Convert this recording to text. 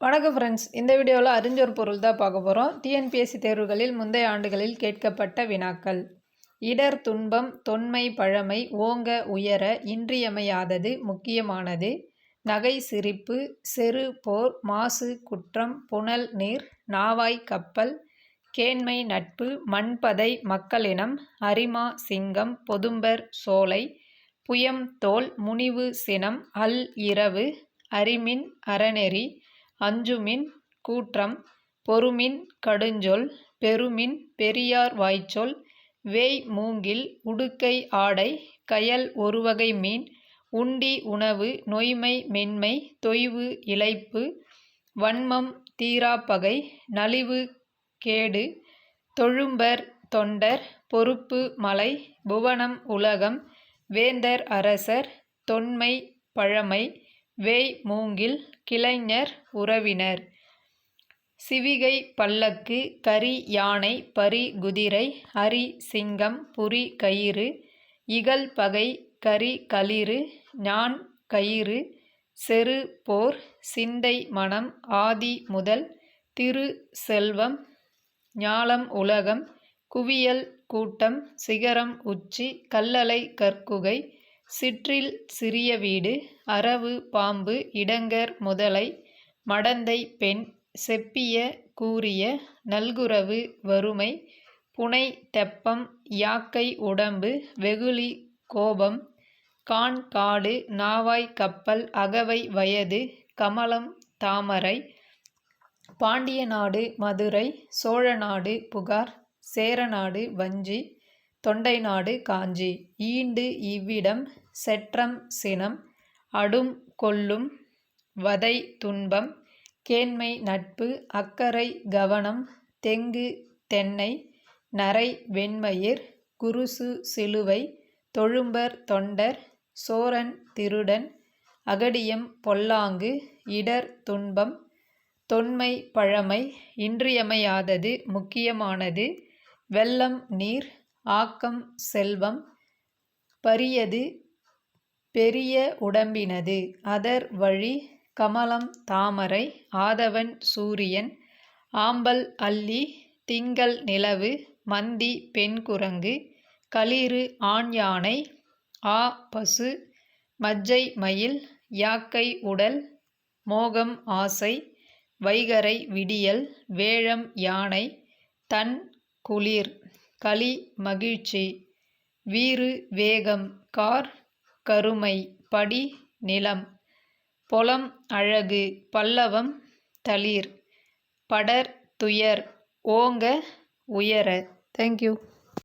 வணக்கம் ஃப்ரெண்ட்ஸ் இந்த வீடியோவில் அறிஞ்சொரு பொருள் தான் பார்க்க போகிறோம் டிஎன்பிஎஸ்சி தேர்வுகளில் முந்தைய ஆண்டுகளில் கேட்கப்பட்ட வினாக்கள். இடர் துன்பம் தொன்மை பழமை ஓங்க உயர இன்றியமையாதது முக்கியமானது நகை சிரிப்பு செரு போர் மாசு குற்றம் புனல் நீர் நாவாய் கப்பல் கேண்மை நட்பு மண்பதை மக்களினம் அரிமா சிங்கம் பொதும்பர் சோலை புயம் தோல் முனிவு சினம் அல் இரவு அரிமின் அறநெறி அஞ்சுமின் கூற்றம் பொருமின் கடுஞ்சொல் பெருமின் பெரியார் வாய்ச்சொல் வேய் மூங்கில் உடுக்கை ஆடை கயல் ஒருவகை மீன் உண்டி உணவு நொய்மை மென்மை தொய்வு இழைப்பு வன்மம் தீராப்பகை நலிவு கேடு தொழும்பர் தொண்டர் பொறுப்பு மலை புவனம் உலகம் வேந்தர் அரசர் தொன்மை பழமை வேய் மூங்கில் கிளைஞர் உறவினர். சிவிகை பல்லக்கு கரி யானை பரி குதிரை அரி சிங்கம் புரி கயிறு இகல் பகை கரி களிறு ஞான் கயிறு செரு போர் சிந்தை மனம் ஆதி முதல் திரு செல்வம் ஞாலம் உலகம் குவியல் கூட்டம் சிகரம் உச்சி கல்லலை கற்குகை சிற்றில் சிறிய வீடு அரவு பாம்பு இடங்கர் முதலை மடந்தை பெண் செப்பிய கூறிய நல்குரவு வறுமை புனை தெப்பம் யாக்கை உடம்பு வெகுளி கோபம் கான் காடு நாவாய் கப்பல் அகவை வயது கமலம் தாமரை பாண்டிய நாடு மதுரை சோழநாடு புகார் சேரநாடு வஞ்சி தொண்டை நாடு காஞ்சி. ஈண்டு இவ்விடம் செற்றம் சினம் அடும் கொல்லும் வதை துன்பம் கேண்மை நட்பு அக்கறை கவனம் தெங்கு தென்னை நரை வெண்மயிர் குருசு சிலுவை தொழும்பர் தொண்டர் சோரன் திருடன் அகடியம் பொல்லாங்கு இடர் துன்பம் தொன்மை பழமை இன்றியமையாதது முக்கியமானது வெள்ளம் நீர் ஆக்கம் செல்வம் பரியது பெரிய உடம்பினது. அதர் வழி கமலம் தாமரை ஆதவன் சூரியன் ஆம்பல் அல்லி திங்கள் நிலவு மந்தி பெண் குரங்கு களிறு ஆண் யானை ஆ பசு மஜ்ஜை மயில் யாக்கை உடல் மோகம் ஆசை வைகரை விடியல் வேழம் யானை தன் குளிர் களி மகிழ்ச்சி வீறு வேகம் கார் கருமை படி நிலம் பொலம் அழகு பல்லவம் தளிர் படர் துயர் ஓங்க உயர. தேங்க்யூ